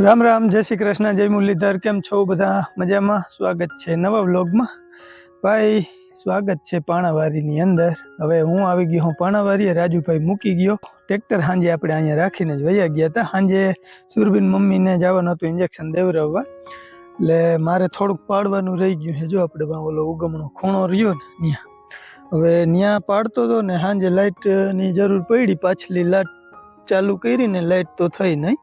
રામ રામ, જય શ્રી કૃષ્ણ, જય મુરલીધર, કેમ છો બધા? મજામાં? સ્વાગત છે નવા વ્લોગમાં. ભાઈ, સ્વાગત છે પાણાવારીની અંદર. હવે હું આવી ગયો હું પાણાવારીએ, રાજુભાઈ મૂકી ગયો. ટ્રેક્ટર સાંજે આપણે અહીંયા રાખીને જ વયા ગયા હતા. સાંજે સુરબીન મમ્મીને જવાનું હતું ઇન્જેક્શન દેવરાવવા. એટલે મારે થોડુંક પાડવાનું રહી ગયું છે. જો આપણે ઓલો ઉગમણો ખૂણો રહ્યો ને ત્યાં હવે ત્યાં પાડતો હતો ને સાંજે લાઇટની જરૂર પડી. પાછલી લાઇટ ચાલુ કરીને લાઇટ તો થઈ નહીં.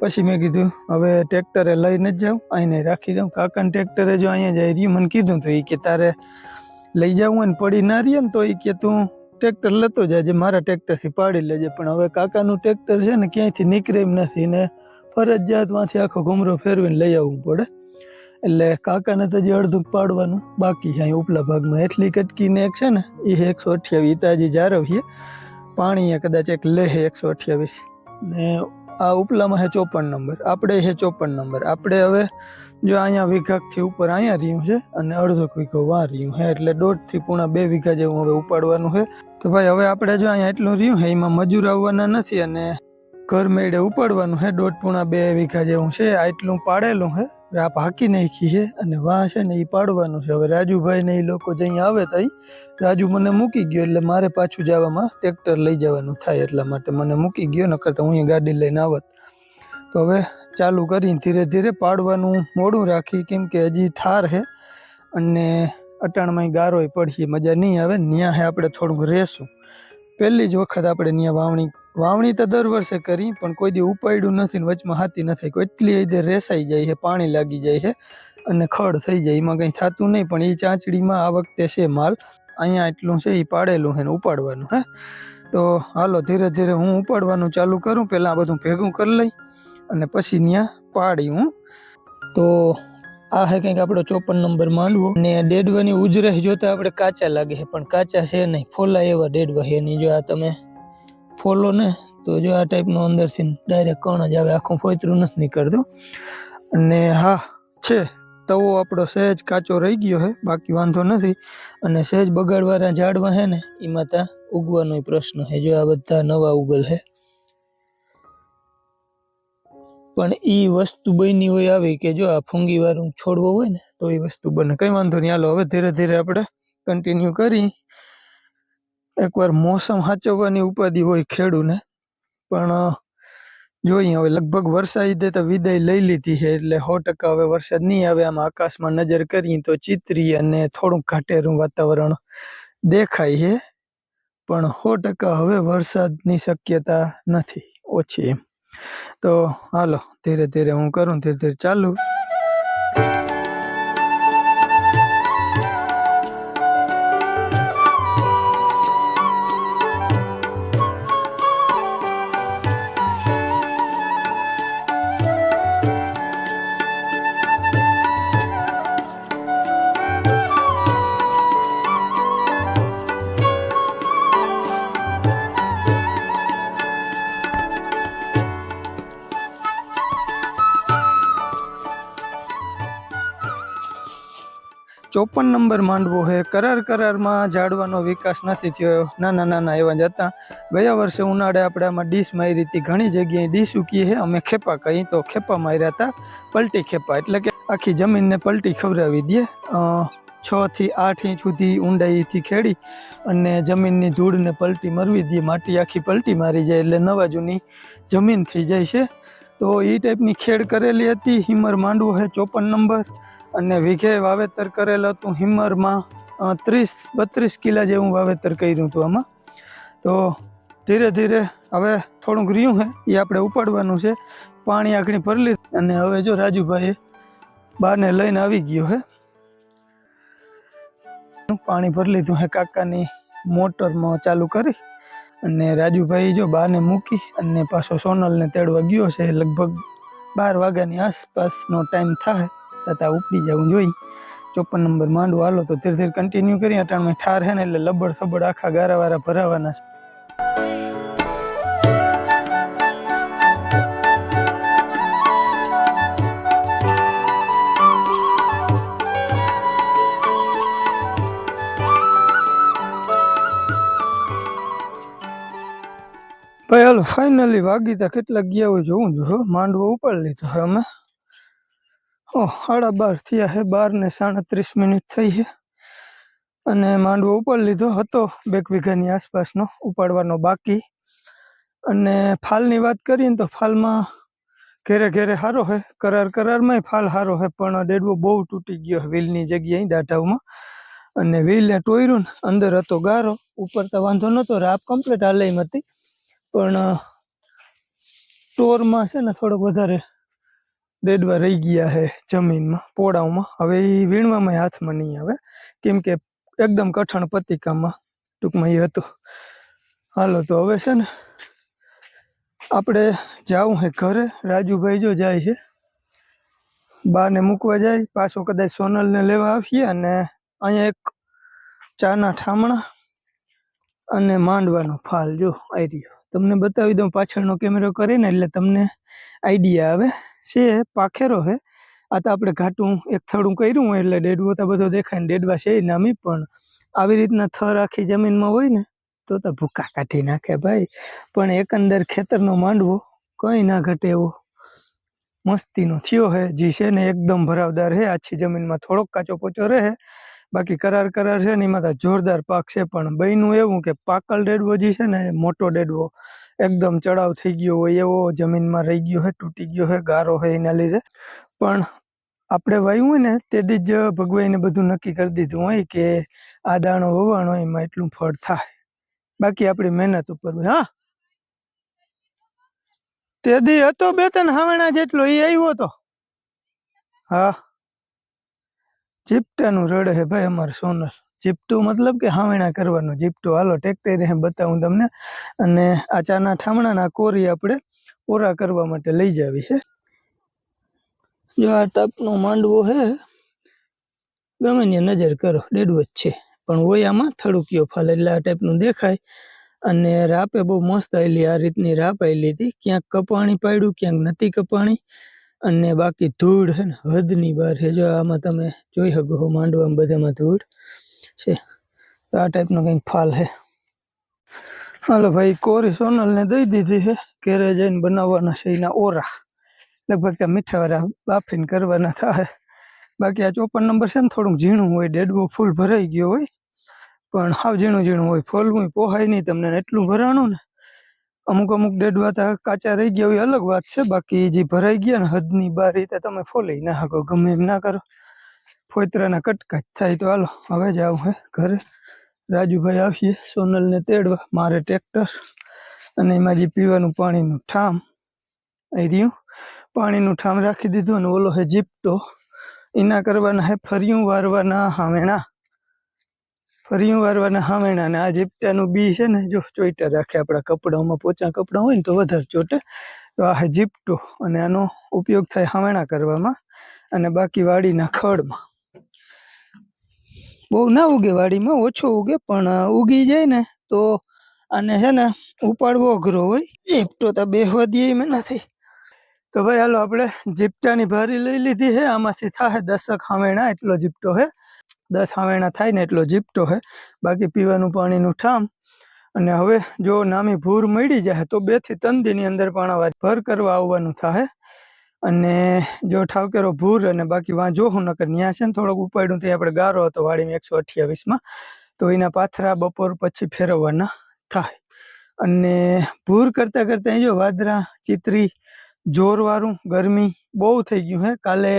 પછી મેં કીધું, હવે ટ્રેક્ટરે લઈને જ જાઉં અહીંને રાખી દઉં. કાકાને ટ્રેક્ટરે જો અહીંયા જાય રહ્યું, મને કીધું તો, એ કે તારે લઈ જવું હોય ને પડી ના રહીએ ને તો એ કે તું ટ્રેક્ટર લેતો જાજે, મારા ટ્રેક્ટરથી પાડી લેજે. પણ હવે કાકાનું ટ્રેક્ટર છે ને, ક્યાંયથી નીકળે નથી ને ફરજિયાતમાંથી આખો ઘુમરો ફેરવીને લઈ આવવું પડે. એટલે કાકાને તો જે અડધું પાડવાનું, બાકી છે અહીં ઉપલા ભાગમાં. એટલી કટકીને એક છે ને, એ એકસો અઠ્યાવીસ તાજી જાળવીએ પાણી કદાચ એક લે છે એકસો અઠ્યાવીસ. ને આ ઉપલામાં છે ચોપન નંબર, આપણે છે ચોપન નંબર. આપણે હવે જો અહીંયા વીઘાથી ઉપર અહીંયા રહ્યું છે અને અડધો વીઘો વાર રહ્યું છે, એટલે દોઢથી પૂણા બે વીઘા જેવું હવે ઉપાડવાનું છે. તો ભાઈ, હવે આપણે જો અહીંયા એટલું રહ્યું છે, એમાં મજૂર આવવાના નથી અને ઘર મેળે ઉપાડવાનું છે, દોઢ પૂણા બે વીઘા જેવું છે, આટલું પાડેલું છે. રાપ હાકી નાખી છે અને વાં છે ને એ પાડવાનું છે. હવે રાજુભાઈ ને એ લોકો જઈ આવે તો રાજુ મને મૂકી ગયો એટલે મારે પાછું જવામાં ટ્રેક્ટર લઈ જવાનું થાય એટલા માટે મને મૂકી ગયો, નકર તો હું ગાડી લઈને આવત. તો હવે ચાલુ કરીને ધીરે ધીરે પાડવાનું મોડું રાખી, કેમ કે હજી ઠાર છે અને અટાણમાં ગારોય પડશે મજા નહીં આવે હે આપણે થોડુંક રહેશું પહેલી જ વખત આપણે ત્યાં વાવણી વાવણી તો દર વર્ષે કરી, પણ કોઈ દી ઉપાડ્યું નથી ને વચમાં હાથી નથી કોઈ એટલી હદે રેસાઈ જાય છે, પાણી લાગી જાય છે અને ખડ થઈ જાય, એમાં કંઈ થતું નહીં. પણ એ ચાંચડીમાં આ વખતે છે માલ, અહીંયા એટલું છે, એ પાડેલું છે ને ઉપાડવાનું, હે? તો હાલો, ધીરે ધીરે હું ઉપાડવાનું ચાલુ કરું પહેલાં બધું ભેગું કરી લઈ અને પછી ત્યાં પાડી હું. તો આ હે કંઈક આપણો ચોપન નંબર માંડવો. ને ડેડવાની ઉજરસ જોતા આપણે કાચા લાગે છે, પણ કાચા છે નહીં ફોલા એવા ડેડવા છે એની જો આ તમે ફોલો ને, તો જો આ ટાઈપનો અંદરથી ડાયરેક્ટ કણ જ આવે, આખું ફોતરું નથી નીકળતું. અને હા, છે, તવો આપણો સહેજ કાચો રહી ગયો છે બાકી વાંધો નથી. અને સહેજ બગાડવાના ઝાડવા છે ને એમાં ત્યાં ઉગવાનો પ્રશ્ન છે જો આ બધા નવા ઉગલ છે પણ એ વસ્તુ બની હોય આવી કે જો આ ફૂંગી વાળું છોડવો હોય ને, તો એ વસ્તુ બને. કઈ વાંધો નહીં હાલો, હવે ધીરે ધીરે આપણે કન્ટિન્યુ કરી. એકવાર મોસમ સાચવવાની ઉપાધિ હોય ખેડૂને, પણ જોઈએ, હવે લગભગ વરસાદે તો વિદાય લઈ લીધી છે, એટલે સો ટકા હવે વરસાદ નહીં આવે. આમ આકાશમાં નજર કરીએ તો ચિત્રી અને થોડુંક ઘાટેરું વાતાવરણ દેખાય છે, પણ સો ટકા હવે વરસાદની શક્યતા નથી ઓછી. એમ તો હાલો, ધીરે ધીરે હું કરું, ધીરે ધીરે ચાલુ. ચોપન નંબર માંડવો છે કરાર કરારમાં ઝાડવાનો વિકાસ નથી થયો. નાના નાના એવા જ હતા. ગયા વર્ષે ઉનાળે આપણે આમાં ડીશ મારી હતી. ઘણી જગ્યાએ ડીશ ઉકી છે અમે ખેપા કહી તો ખેપા માર્યા હતા. પલટી ખેપા. એટલે કે આખી જમીનને પલટી ખવડાવી દઈએ છ થી આઠ ઇંચ સુધી ઊંડાઈથી ખેડી અને જમીનની ધૂળને પલટી મરવી દઈએ માટી આખી પલટી મારી જાય એટલે નવા જૂની જમીન થઈ જાય છે. તો એ ટાઈપની ખેડ કરેલી હતી. હિમર માંડવો છે ચોપન નંબર. અને વિઘે વાવેતર કરેલ હતું હિમરમાં ત્રીસ, બત્રીસ કિલા જેવું વાવેતર કર્યું હતું આમાં. તો ધીરે ધીરે હવે થોડુંક રહ્યું છે એ આપણે ઉપાડવાનું છે. પાણી આખણી ભરલી અને હવે જો રાજુભાઈ બાને લઈને આવી ગયો હે. પાણી ભરી લીધું હે કાકાની મોટરમાં ચાલુ કરી અને રાજુભાઈ જો બાને મૂકી અને પાછો સોનલને તેડવા ગયો છે, લગભગ બાર વાગ્યાની આસપાસનો ટાઈમ થાય છતાં ઉપડી જવું જોઈ ચોપન નંબર માંડવો હાલો તો ધીરે ધીરે કન્ટિન્યુ કરી અટાણમાં ઠાર હે ને એટલે લબડ થબડ આખા ગારાવાળા ભરાવાના છે. ભાઈ, હાલો ફાઇનલી વાગીતા કેટલા ગયા હોય જોવું જો માંડવો ઉપાડી લીધો હવે અમે. સાડા બાર થયા છે બાર ને સાડત્રીસ મિનિટ થઈ છે અને માંડવો ઉપર લીધો હતો, બેક વીઘાની આસપાસનો, ઉપાડવાનો બાકી. અને ફાલની વાત કરીએ તો ફાલમાં ઘેરે ઘેરે સારો છે કરાર કરારમાંય ફાલ સારો છે પણ ડેડવો બહુ તૂટી ગયો વ્હીલની જગ્યાએ દાઢાવમાં અને વ્હીલને ટોયરું ને અંદર હતો ગારો, ઉપર તો વાંધો નહોતો રાપ કમ્પ્લીટ હાલે હતી. પણ ટોરમાં છે ને થોડોક વધારે ડેડવા રહી ગયા છે જમીનમાં, પોળાઓમાં. હવે એ વીણવામાં હાથમાં નહીં આવે. કેમ કે એકદમ કઠણ પતિકામાં ટૂંકમાં એ હતું. હાલો, તો હવે છે ને આપણે જવું છે ઘરે. રાજુભાઈ જો જાય છે, બાને મૂકવા જાય. પાછો કદાચ સોનલને લેવા આવીએ અને અહીંયા એક ચાના ઠામણા અને માંડવાનો ફાલ જો આવી રહ્યો તમને બતાવી દઉં પાછળનો કેમેરો કરીને એટલે તમને આઈડિયા આવે. છે, પાખેરો છે આ તો આપણે ઘાટું એક થડું કર્યું હોય એટલે ડેડવો તો બધો દેખાય ને ડેડવા છે નામી, પણ આવી રીતના થર આખી જમીનમાં હોય ને, તો તો ભૂકા કાઢી નાખે ભાઈ. પણ એકંદર ખેતરનો માંડવો કંઈ ના ઘટે એવો. મસ્તીનો થયો હે, જી છે ને એકદમ ભરાવદાર હે. આછી જમીનમાં થોડોક કાચો પોચો રહે. બાકી કરાર કરાર છે ને એમાં તો જોરદાર પાક છે, પણ બહેનું એવું કે પાકલ ડેડવો જે છે ને, મોટો ડેડવો. એકદમ ચડાવ થઈ ગયો હોય, એવો જમીનમાં રહી ગયો હોય, તૂટી ગયો હોય, ગારો હોય એના લીધે. પણ આપણે વાયું હોય ને, તે દી જ ભગવાને બધું નક્કી કરી દીધું હોય કે આ દાણો વવાણો એમાં એટલું ફળ થાય. બાકી આપણી મહેનત ઉપર હોય. હા. દી હતો બે ત્રણ હાવણા જેટલો એ આવ્યો હતો હા. જીપટાનું રડે હે ભાઈ અમારે સોનલ. જીપટું મતલબ કે હાવણા કરવાનું. જીપટું, હાલો, ટ્રેક્ટર હે, બતાવું તમને. અને આ ચાના ઠામણાના કોરી આપણે ઓરા કરવા માટે લઈ જાવી છે જો આ ટપનો માંડવો હે, ગમે નજર કરો, ડેડવો જ છે. પણ હોય આમાં થડુકીઓ ફાલ એટલે આ ટાઈપનું દેખાય. અને રાપે બહુ મસ્ત આવેલી આ રીતની રાપ આવેલી હતી. ક્યાંક કપાણી પાડ્યું, ક્યાંક નથી કપાણી. અને બાકી ધૂળ હે ને, હદની બહાર છે જો આમાં તમે જોઈ શકો છો માંડવામાં બધામાં ધૂળ. છે. આ ટાઈપનો કંઈક ફાલ છે. હાલો ભાઈ, કોરી સોનલને દઈ દીધી છે. ઘેરે જઈને બનાવવાના છે એના ઓરા. લગભગ ત્યાં મીઠાવાળા બાફીને કરવાના થાય. બાકી આ ચોપન નંબર છે ને, થોડુંક ઝીણું હોય ડેડવો ફૂલ ભરાઈ ગયો હોય. પણ હાવ ઝીણું ઝીણું હોય ફોલવું પોહાય નહીં, તમને એટલું ભરાણું ને. અમુક અમુક ડેડવા તો કાચા રહી ગયા હોય અલગ વાત છે. બાકી જે ભરાઈ ગયા ને, હદની બાર રીતે તમે ફોલી ના શકો, ગમે એમ ના કરો. ફોતરાના કટકા થાય તો હાલો, હવે જ આવું હે ઘરે. રાજુભાઈ આવીએ સોનલને તેડવા, મારે ટ્રેક્ટર અને એમાં જે પીવાનું પાણીનું ઠામ, એ રહ્યું. પાણીનું ઠામ રાખી દીધું અને ઓલો હે જીપટો. એના કરવાના હે ફરિયું વારવાના હાવેણા ફરિયું વારવાના હાવેણા અને આ જીપટાનું બી છે ને, જો ચોઈટા રાખે આપણા કપડાઓમાં, પોચા કપડાં હોય ને તો વધારે ચોટે. તો આ હે જીપટો અને આનો ઉપયોગ થાય હાવેણા કરવામાં અને બાકી વાડીના ખડમાં. બહુ ના ઉગે વાડીમાં, ઓછો ઉગે, પણ ઉગી જાય ને, તો આને છે ને ઉપાડવો અઘરો હોય. જીપટો તો બેહવા દે એમ નથી. તો ભાઈ હાલો આપણે જીપટાની ભારી લઈ લીધી છે આમાંથી થાય દસક હાવેણા એટલો જીપટો છે દસ હાવેણા થાય ને એટલો જીપટો છે બાકી પીવાનું પાણીનું ઠામ. અને હવે જો નામી ભૂર મળી જાય તો બેથી ત્રણ દીની અંદર પાણાવા ભર કરવા આવવાનું થાય અને જો ઠાવકેરો ભૂર અને બાકી વાંજો હું નકર ન્યા છે ને થોડોક ઉપાડ્યું તો આપણે ગારો હતો વાડીમાં એકસો અઠ્યાવીસમાં, તો એના પાથરા બપોર પછી ફેરવવાના થાય. અને ભૂર કરતાં કરતાં જો વાદરા, ચિત્રી જોરવાળું ગરમી બહુ થઈ ગયું હે. કાલે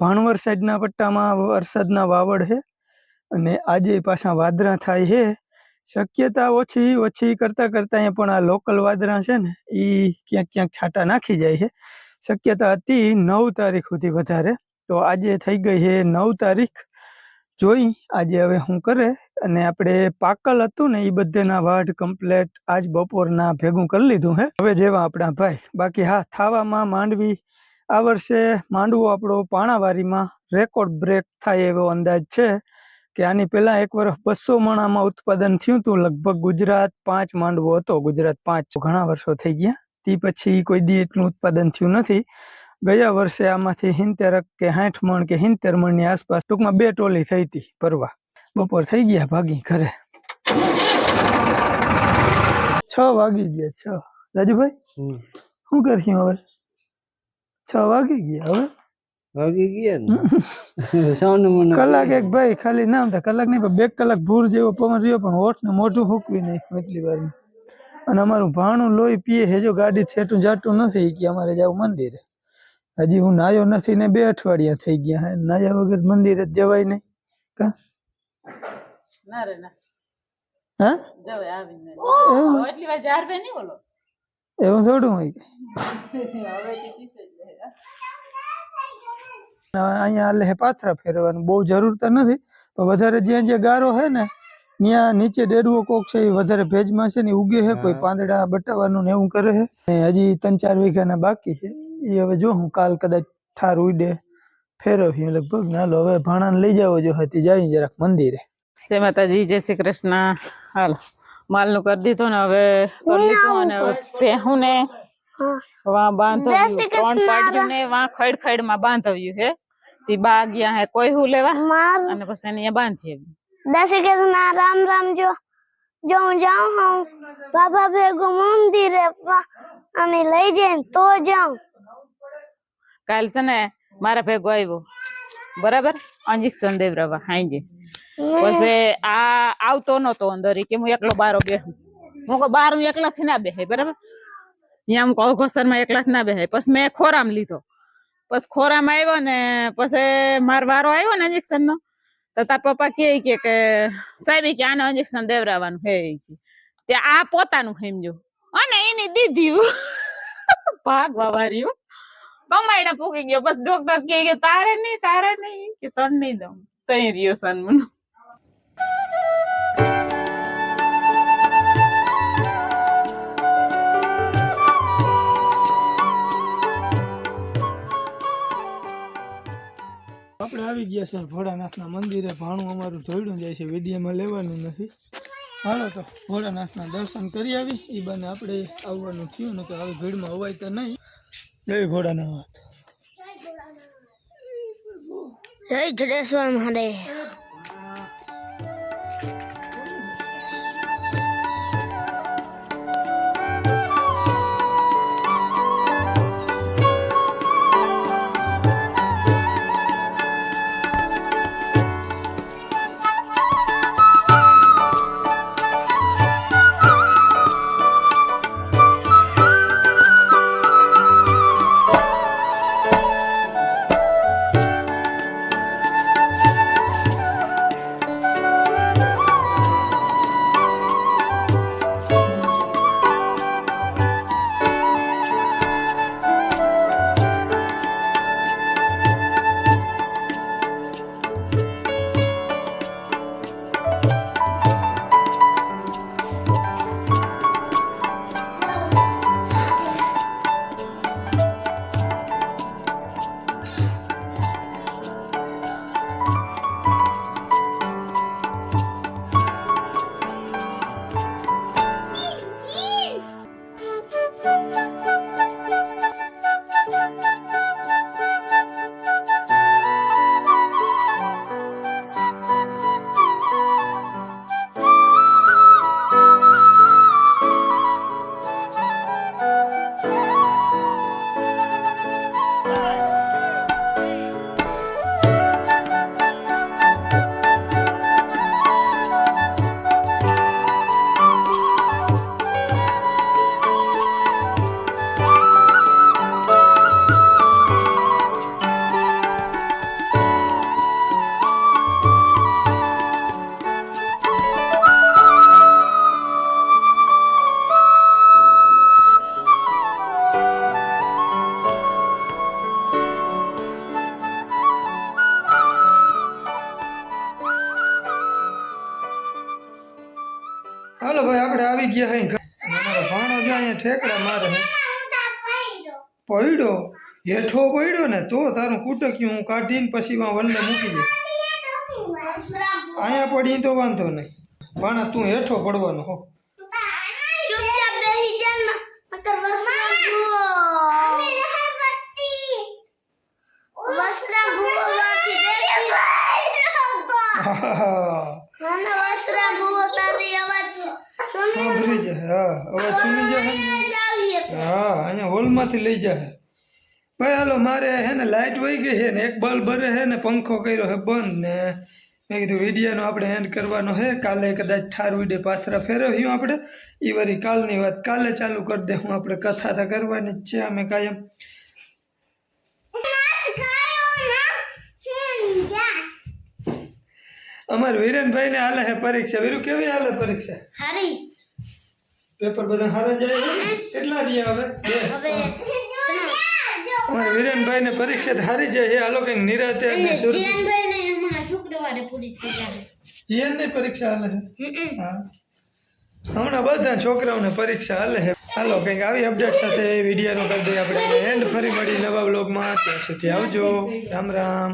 ભાણવર સાઈડના પટ્ટામાં વરસાદના વાવડ છે અને આજે પાછા વાદળા થાય છે શક્યતા ઓછી ઓછી કરતાં કરતાં પણ આ લોકલ વાદળા છે ને એ ક્યાંક ક્યાંક છાંટા નાખી જાય છે શક્યતા હતી નવ તારીખ સુધી વધારે. તો આજે થઈ ગઈ છે નવ તારીખ. જોઈ આજે હવે હું કરે અને આપણે પાકલ હતું ને એ બધેના વાઢ કમ્પ્લેટ આજ બપોરના ભેગું કરી લીધું હે. હવે જેવા આપણા ભાઈ. બાકી હા, થાવામાં માંડવી આ વર્ષે માંડવો આપણો પાણાવારીમાં રેકોર્ડ બ્રેક થાય એવો અંદાજ છે કે આની પહેલા એક વર્ષ બસો મણામાં ઉત્પાદન થયું હતું. લગભગ ગુજરાત પાંચ માંડવો હતો. ગુજરાત પાંચ. ઘણા વર્ષો થઈ ગયા. તે પછી કોઈ દી એટલું ઉત્પાદન થયું નથી. ગયા વર્ષે આમાંથી હિંતેર કે હાઠ મણ કે હિંતેર મણની આસપાસ ટૂંકમાં બે ટોલી થઈ હતી પરવા બપોર થઈ ગયા ભાગી ઘરે. છ વાગી ગયા છ. રાજુભાઈ? શું કરશું હવે? છ વાગી ગયા હવે? ગયા કલાક એક ભાઈ ખાલી નામ થાય. કલાક નહીં પણ બે કલાક ભૂર જેવો પવન રહ્યો પણ ઓઠ ને મોઢું ફૂકવી નહીં એટલી વાર અને અમારું ભાણું લોહી પીએ છે જો ગાડી છેટું જાટું નથી કે અમારે જવું મંદિરે. હજી હું નાયો નથી ને બે અઠવાડિયા થઈ ગયા હે. નાયા વગર મંદિરે જ જવાય નહીં. કા? ના રે ના. હા? જવાય આવીને એવું થોડું હોય અહીંયા આલે હે પાથરા ફેરવાનું. બહુ જરૂર તો નથી પણ વધારે જ્યાં જ્યાં ગારો હે ને ત્યાં નીચે ડેડવો કોક છે એ વધારે ભેજમાં છે ને ઉગે છે કોઈ પાંદડા બટાવાનું ને એવું કરે છે ને હજી ત્રણ ચાર વીઘાના બાકી છે. એ હવે જો હું કાલ કદાચ ઠાર ઉડે ફેરવ્યું લગભગ. ના લો હવે ભાણાને લઈ જાવ જો હતી જાય જરાક મંદિરે. જય માતાજી જય શ્રી કૃષ્ણ. હાલ માલનું કરી દીધું ને હવે કરી લીધું અને હવે ભેહું ને વા બાંધવ્યું. ત્રણ પાડ્યું ને વા ખડ ખડમાં બાંધવ્યું હે. તી બા ગયા હે કોઈ હું લેવા? અને પછી એને અહીંયા બાંધી આવી. દસ ના રામ રામ જો જો હું જાઉં હું બાબા ભેગું મંદિરે અને લઈ જાય તો જાઉં. કાલ છે ને મારા ભેગો આવ્યો. બરાબર? અંજિક દેવરાવા હાંજે. પછી આ આવતો નતો અંદર કે હું એકલો બારો બેઠું હું કહું, બાર હું એકલા થી ના બેહે બરાબર? અહીંયા હું કહું ઘોસરમાં એકલા ના બેહે પછી મેં ખોરામ લીધો. પછી ખોરામ આવ્યો ને, પછી મારો વારો આવ્યો ને ઇન્જેક્શન નો તો તાર પપ્પા કહે કે કે, સાહેબ કે આને ઇન્જેક્શન દેવરાવાનું હે કે. આ પોતાનું સમજો અને એની દીધી ભાગવા વાર્યું કમાઈને પૂકી ગયો. બસ ડોક્ટર કે, તારે નહીં તારે નહીં. કે, તને નહીં દઉં. તઈ રહ્યો સન આપણે આવી ગયા છે ભોળાનાથના મંદિરે. ભાણું અમારું જોડ્યું જાય છે, વિડીયોમાં લેવાનું નથી. હાલો તો ભોળાનાથના દર્શન કરી આવી. એ બને આપણે આવવાનું થયું ને તો હવે ભીડમાં અવાય તો નહીં. જય ભોળાનાથ. જય જડેશ્વર મહાદેવ. ગયા હે. અમારો ભાણો જો અહીંયા ઠેકડા મારે હે. પડ્યો? હેઠો પડ્યો ને તો તારું કુટક્યું હું કાઢીને પછી વાં વલ્લે મૂકી દે અહીંયા પડી તો વાંધો નહીં. ભાણા તું હેઠો પડવાનો હો. ચૂપચાપ બેહી જા ને નકર વસરા ભૂવો વસરા ભૂવો વાથી દેખી આહાહા. મને વસરા ભૂવો તારી અવાજ સુની સાંભળી જાય હા હવે સુની જાય હા અહીંયા હોલમાંથી લઈ જાય ભાઈ હાલો મારે હે ને લાઇટ વહી ગઈ છે ને એક બલ્બ ભરે છે ને પંખો કર્યો છે બંધ ને. મેં કીધું વિડીયાનો આપણે એન્ડ કરવાનો છે. કાલે કદાચ ઠાર વિડે પાથરા ફેરવ્યું આપણે. એ વળી કાલની વાત કાલે ચાલુ કરી દે હું આપણે કથા તો કરવાની જ છે અમે કાયમ. અમારે વિરેનભાઈ ને હાલે છે પરીક્ષા. વીરુ કેવી હાલે પરીક્ષા? હારી. પેપર બધા હારા જાય એટલા રહ્યા હવે? અમારા વિરેનભાઈ ને પરીક્ષા હારી જાય એ હાલો કંઈક નિરાતે અને ને હમણાં શુક્રવારે પૂરી થઈ જાય. જીએનની પરીક્ષા હાલે હા. હમણાં બધા છોકરાઓને પરીક્ષા હાલે છે. હાલો કંઈક આવી અપડેટ સાથે વિડીયોનો કરી દઈએ. આપણે એન્ડ ફરી મળી નવા બ્લોગમાં ત્યાં સુધી આવજો. રામ રામ